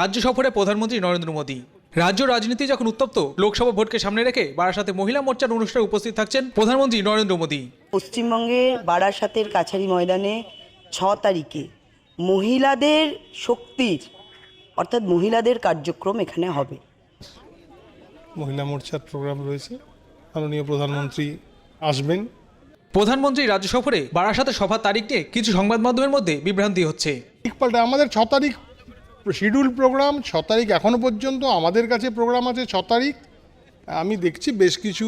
রাজ্য সফরে প্রধানমন্ত্রী নরেন্দ্র মোদী। রাজ্য রাজনীতি যখন উত্তপ্ত লোকসভা ভোটকে সামনে রেখে বারাসাতে মহিলা মোর্চার অনুষ্ঠানে উপস্থিত থাকছেন প্রধানমন্ত্রী নরেন্দ্র মোদী। পশ্চিমবঙ্গে বারাসাতের কাছারি ময়দানে ছ তারিখে মহিলাদের শক্তির অর্থাৎ মহিলাদের কার্যক্রম এখানে হবে। মহিলা মোর্চার প্রোগ্রাম রয়েছে। মাননীয় প্রধানমন্ত্রী আসবেন। প্রধানমন্ত্রী রাজ্য সফরে বারাসাতে সভার তারিখ নিয়ে কিছু সংবাদ মাধ্যমের মধ্যে বিভ্রান্তি হচ্ছে। ঠিক পাল্টে আমাদের ছ তারিখ শিডিউল প্রোগ্রাম ছ তারিখ এখনও পর্যন্ত আমাদের কাছে প্রোগ্রাম আছে ছ তারিখ। আমি দেখছি বেশ কিছু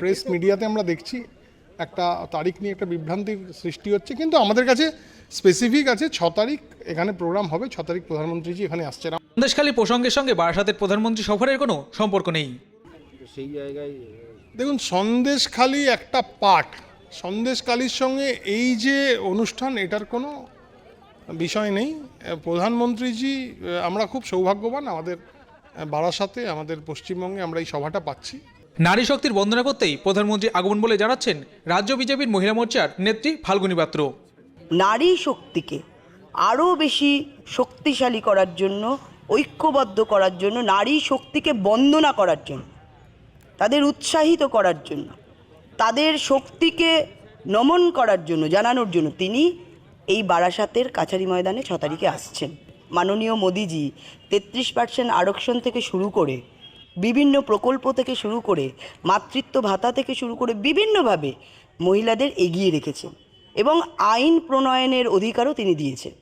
প্রেস মিডিয়াতে আমরা দেখছি। একটা তারিখ নিয়ে একটা বিভ্রান্তির সৃষ্টি হচ্ছে কিন্তু আমাদের কাছে স্পেসিফিক আছে ছ তারিখ এখানে প্রোগ্রাম হবে ছ তারিখ প্রধানমন্ত্রীজি এখানে আসছেন। সন্দেশখালী প্রসঙ্গের সঙ্গে বারাসাতের প্রধানমন্ত্রী সফরের কোনো সম্পর্ক নেই। সেই জায়গায় দেখুন সন্দেশখালি একটা পার্ট সন্দেশখালির সঙ্গে এই যে অনুষ্ঠান এটার কোনো বিষয় নেই। প্রধানমন্ত্রীজি আমরা খুব সৌভাগ্যবান আমাদের বারাসাতে আমাদের পশ্চিমবঙ্গে আমরা এই সভাটা পাচ্ছি। নারী শক্তির বন্দনা করতেই প্রধানমন্ত্রী আগমন বলে জানাচ্ছেন রাজ্য বিজেপির মহিলা মোর্চার নেত্রী ফাল্গুনী পাত্র। নারী শক্তিকে আরও বেশি শক্তিশালী করার জন্য ঐক্যবদ্ধ করার জন্য নারী শক্তিকে বন্দনা করার জন্য তাদের উৎসাহিত করার জন্য তাদের শক্তিকে নমন করার জন্য জানানোর জন্য তিনি এই বারাসাতের কাছারি ময়দানে ছ তারিখে আসছেন। মাননীয় মোদিজি তেত্রিশ পার্সেন্ট আরক্ষণ থেকে শুরু করে বিভিন্ন প্রকল্প থেকে শুরু করে, মাতৃত্ব ভাতা থেকে শুরু করে বিভিন্নভাবে মহিলাদের এগিয়ে রেখেছেন এবং আইন প্রণয়নের অধিকারও তিনি দিয়েছেন।